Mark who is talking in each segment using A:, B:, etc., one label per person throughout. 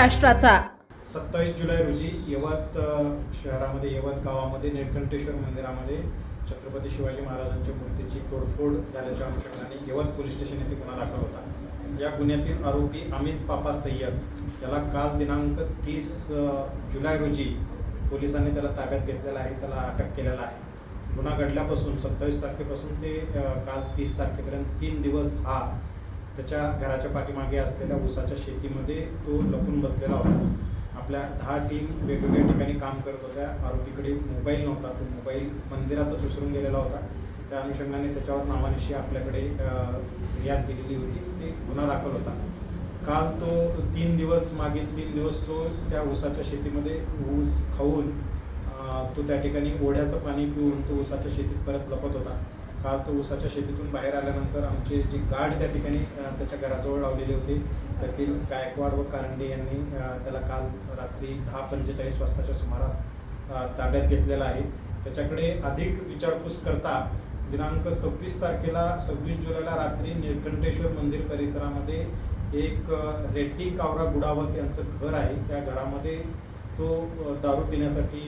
A: महाराष्ट्राचा.
B: सत्तावीस जुलै रोजी यवत शहरामध्ये यवत गावामध्ये निळकंठेश्वर मंदिरामध्ये छत्रपती शिवाजी महाराजांच्या मूर्तीची तोडफोड झाल्याच्या अनुषंगाने यवत पोलीस स्टेशन येथे गुन्हा दाखल होता. या गुन्ह्यातील आरोपी अमित पापा सय्यद याला काल दिनांक तीस जुलै रोजी पोलिसांनी त्याला ताब्यात घेतलेला आहे त्याला अटक केलेला आहे. गुन्हा घडल्यापासून सत्तावीस तारखेपासून ते काल तीस तारखेपर्यंत तीन दिवस हा त्याच्या घराच्या पाठीमागे असलेल्या ऊसाच्या शेतीमध्ये तो लपून बसलेला होता. आपल्या दहा टीम वेगवेगळ्या ठिकाणी काम करत होत्या. आरोपीकडे मोबाईल नव्हता. तो मोबाईल मंदिरातच उसरून गेलेला होता. त्या अनुषंगाने त्याच्यावर नावानिशी आपल्याकडे फिर्याद दिलेली होती. ते गुन्हा दाखल होता. काल तो तीन दिवस मागील तीन दिवस तो त्या ऊसाच्या शेतीमध्ये ऊस खाऊन तो त्या ठिकाणी ओढ्याचं पाणी पिऊन तो ऊसाच्या शेतीत परत लपत होता. काल तो ऊसाच्या शेतीतून बाहेर आल्यानंतर आमचे जे गाठ त्या ठिकाणी त्याच्या घराजवळ लावलेले होते. त्यातील गायकवाड व कारंडे यांनी त्याला काल रात्री दहा पंचेचाळीस वाजताच्या सुमारास ताब्यात घेतलेला आहे. त्याच्याकडे अधिक विचारपूस करता दिनांक सव्वीस तारखेला सव्वीस जुलैला रात्री निळकंठेश्वर मंदिर परिसरामध्ये एक रेड्डी कावरा गुडावत यांचं घर आहे. त्या घरामध्ये तो दारू पिण्यासाठी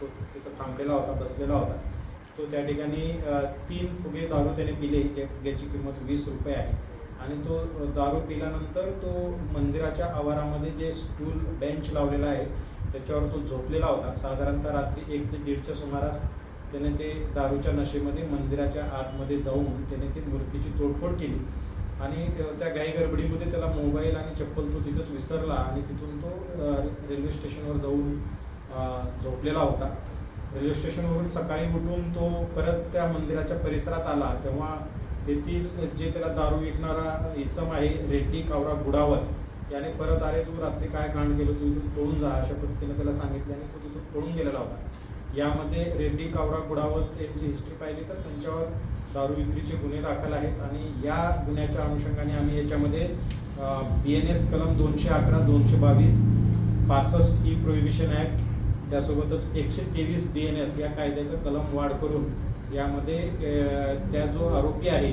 B: तो तिथं थांबलेला होता बसलेला होता. तो त्या ठिकाणी तीन फुगे दारू त्याने पिले. त्या फुग्याची किंमत वीस रुपये आहे. आणि तो दारू पिल्यानंतर तो मंदिराच्या आवारामध्ये जे स्टूल बेंच लावलेला आहे त्याच्यावर तो झोपलेला होता. साधारणतः रात्री एक ते दीडच्या सुमारास त्याने ते दारूच्या नशेमध्ये मंदिराच्या आतमध्ये जाऊन त्याने ती मूर्तीची तोडफोड केली. आणि त्या घाई गडबडीमध्ये त्याला मोबाईल आणि चप्पल तो तिथंच विसरला आणि तिथून तो रेल्वे स्टेशनवर जाऊन झोपलेला होता. रेल्वे स्टेशनवरून सकाळी उठून तो परत त्या मंदिराच्या परिसरात आला. तेव्हा तेथील जे त्याला दारू विकणारा इसम आहे रेड्डी कावरा गुडावत याने परत आले तू रात्री काय कांड केलं? तू इथून पळून जा अशा पद्धतीने त्याला सांगितलं आणि तो तिथून पळून गेलेला होता. यामध्ये रेड्डी कावरा गुडावत यांची हिस्ट्री पाहिली तर त्यांच्यावर दारू विक्रीचे गुन्हे दाखल आहेत आणि या गुन्ह्याच्या अनुषंगाने आम्ही याच्यामध्ये बी एन एस कलम दोनशे अकरा दोनशे बावीस पासष्ट ई प्रोहिबिशन ॲक्ट त्यासोबतच एकशे तेवीस बी एन एस या कायद्याचं कलम वाढ करून यामध्ये त्या जो आरोपी आहे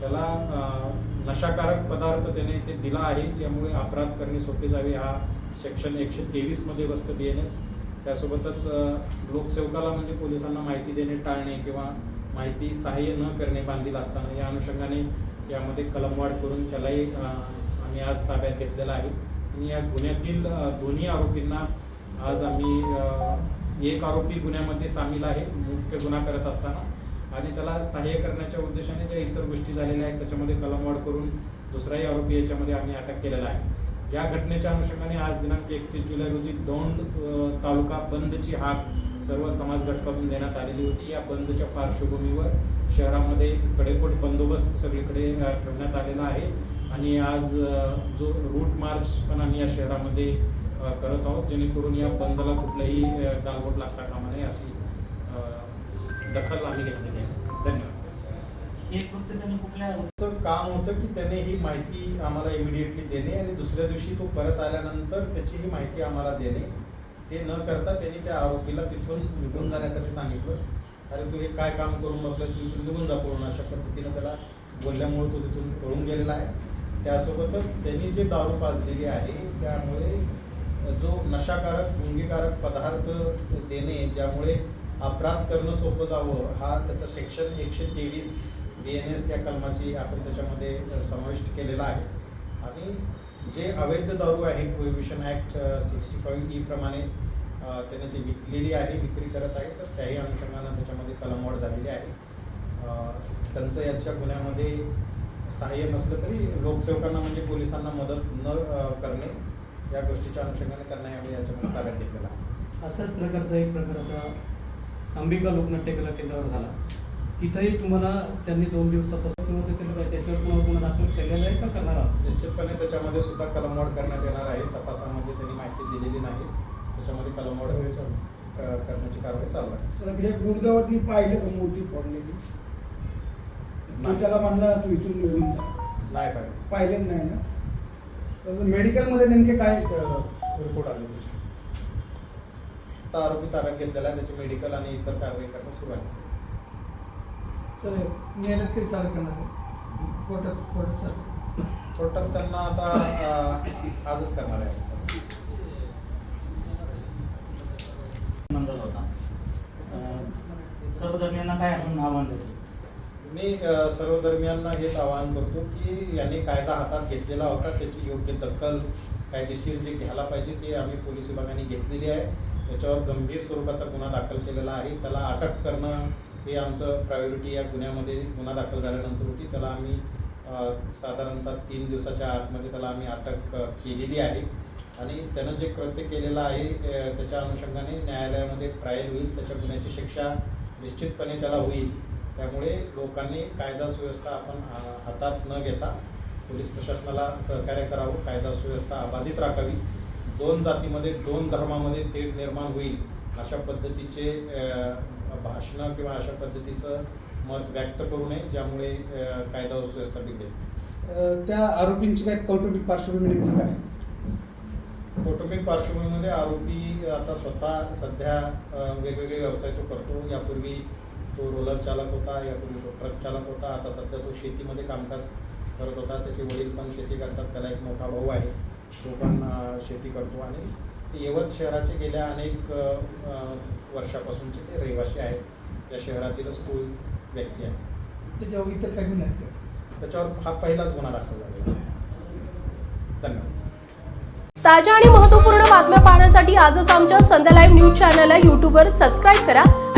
B: त्याला नशाकारक पदार्थ त्याने ते दिला आहे ज्यामुळे अपराध करणे सोपे जावे. हा सेक्शन एकशे तेवीसमध्ये बसतं बी एन एस त्यासोबतच लोकसेवकाला म्हणजे पोलिसांना माहिती देणे टाळणे किंवा माहिती सहाय्य न करणे बांधील असताना या अनुषंगाने यामध्ये कलमवाढ करून त्यालाही आम्ही आज ताब्यात घेतलेला आहे. आणि या गुन्ह्यातील दोन्ही आरोपींना आज आम्ही एक आरोपी गुन्ह्यामध्ये सामील आहे मुख्य गुन्हा करत असताना. आणि त्याला सहाय्य करण्याच्या उद्देशाने ज्या इतर गोष्टी झालेल्या आहेत त्याच्यामध्ये कलमवाढ करून दुसराही आरोपी याच्यामध्ये आम्ही अटक केलेला आहे. या घटनेच्या अनुषंगाने आज दिनांक एकतीस जुलै रोजी दौंड तालुका बंदची हाक सर्व समाज घटकातून देण्यात आलेली होती. या बंदच्या पार्श्वभूमीवर शहरामध्ये कडेकोट बंदोबस्त सगळीकडे ठेवण्यात आलेला आहे. आणि आज जो रूट मार्च पण आम्ही या शहरामध्ये करत आहोत जेणेकरून या बंदला कुठलाही गालबोट लागता कामा नये अशी दखल आम्ही घेतलेली आहे. धन्यवाद.
C: हे
B: काम होतं की त्याने ही माहिती आम्हाला इमिडिएटली देणे आणि दुसऱ्या दिवशी तो परत आल्यानंतर त्याची ही माहिती आम्हाला देणे. ते न करता त्यांनी त्या आरोपीला तिथून निघून जाण्यासाठी सांगितलं. अरे तू हे काय काम करून बसलं तू इथून निघून जा पळून अशा पद्धतीनं त्याला बोलल्यामुळे तो तिथून पळून गेलेला आहे. त्यासोबतच त्यांनी जे दारू पाजलेली आहे त्यामुळे जो नशाकारक गुंगीकारक पदार्थ देणे ज्यामुळे अपराध करणं सोपं जावं हा त्याचा सेक्शन एकशे तेवीस बी एन एस या कलमाची आपण त्याच्यामध्ये समाविष्ट केलेला आहे. आणि जे अवैध दारू आहे prohibition act sixty five E प्रमाणे त्याने ती विकलेली आहे विक्री करत आहे तर त्याही अनुषंगानं त्याच्यामध्ये कलमवाढ झालेली आहे. त्यांचं याच्या गुन्ह्यामध्ये सहाय्य नसलं तरी लोकसेवकांना म्हणजे पोलिसांना मदत न करणे या गोष्टीच्या अनुषंगाने त्यांना यावेळी याच्यामध्ये ताब्यात घेतलेला आहे.
D: असाच प्रकारचा एक प्रकार आता अंबिका लोकनाट्य कला केंद्रावर झाला. तिथंही तुम्हाला त्यांनी दोन दिवसापासून किंवा तिथे त्याच्यावर तुम्हाला गुन्हा दाखल केलेला आहे का करणार आहात?
B: निश्चितपणे त्याच्यामध्ये सुद्धा कलमवाढ करण्यात येणार आहे. तपासामध्ये त्यांनी माहिती दिलेली नाही. त्याच्यामध्ये कलमवाढ क- करण्याची कारवाई चालू आहे.
E: सगळ्या गुडगावात मी पाहिलं का मूर्ती फोडलेली. त्याला म्हणला तू इथून निघून जा.
B: नाही पाहिजे
E: पाहिलं नाही ना? मेडिकलमध्ये नेमके काय रिपोर्ट आले
B: आता आरोपी ताब्यात घेतलेला आहे त्याचे मेडिकल आणि इतर कारवाई करणं सुरू आहे.
F: सर न्यायालयात कधी सादर करणार कोर्टात कोर्टात सर?
B: कोर्टात त्यांना आता आजच करणार आहे सर.
C: होता. सर्व काय आपण आव्हान देतो
B: मी सर्व दरम्यानना हेच आवाहन करतो की यांनी कायदा हातात घेतलेला होता त्याची योग्य दखल कायदेशीर जे घ्यायला पाहिजे ते आम्ही पोलीस विभागाने घेतलेली आहे. त्याच्यावर गंभीर स्वरूपाचा गुन्हा दाखल केलेला आहे. त्याला अटक करणं हे आमचं प्रायोरिटी या गुन्ह्यामध्ये गुन्हा दाखल झाल्यानंतर होती. त्याला आम्ही साधारणतः तीन दिवसाच्या आतमध्ये त्याला आम्ही अटक केलेली आहे. आणि त्यानं जे कृत्य केलेलं आहे त्याच्या अनुषंगाने न्यायालयामध्ये ट्रायल होईल. त्याच्या गुन्ह्याची शिक्षा निश्चितपणे त्याला होईल. त्यामुळे लोकांनी कायदा सुव्यवस्था आपण हातात न घेता पोलीस प्रशासनाला सहकार्य करावं कायदा सुव्यवस्था अबाधित राखावी. दोन जातीमध्ये दोन धर्मामध्ये तेढ निर्माण होईल अशा पद्धतीचे भाषणं किंवा अशा पद्धतीचं मत व्यक्त करू नये ज्यामुळे कायदा सुव्यवस्था बिघडेल.
E: त्या आरोपींची काय कौटुंबिक पार्श्वभूमी नेमकी काय?
B: कौटुंबिक पार्श्वभूमीमध्ये आरोपी आता स्वतः सध्या वेगवेगळे व्यवसाय तो करतो. यापूर्वी तो रोलर चालक होता यापूर्वी तो ट्रक चालक होता. आता सध्या तो शेतीमध्ये कामकाज करत होता. त्याचे वडील पण शेती करतात. त्याला एक मोठा भाऊ आहे. तो पण शेती करतो. आणि यवत शहराचे गेल्या अनेक वर्षापासूनचे ते रहिवासी आहेत. या शहरातीलच तो व्यक्ती आहे.
F: त्याच्यावर इतर काही गुन्हे आहेत का?
B: त्याच्यावर हा पहिलाच गुन्हा दाखल झालेला आहे. धन्यवाद.
A: ताज्या आणि महत्त्वपूर्ण बातम्या पाहण्यासाठी आजच आमच्या संध्या लाईव्ह न्यूज चॅनलला यूट्यूबवर सबस्क्राईब करा.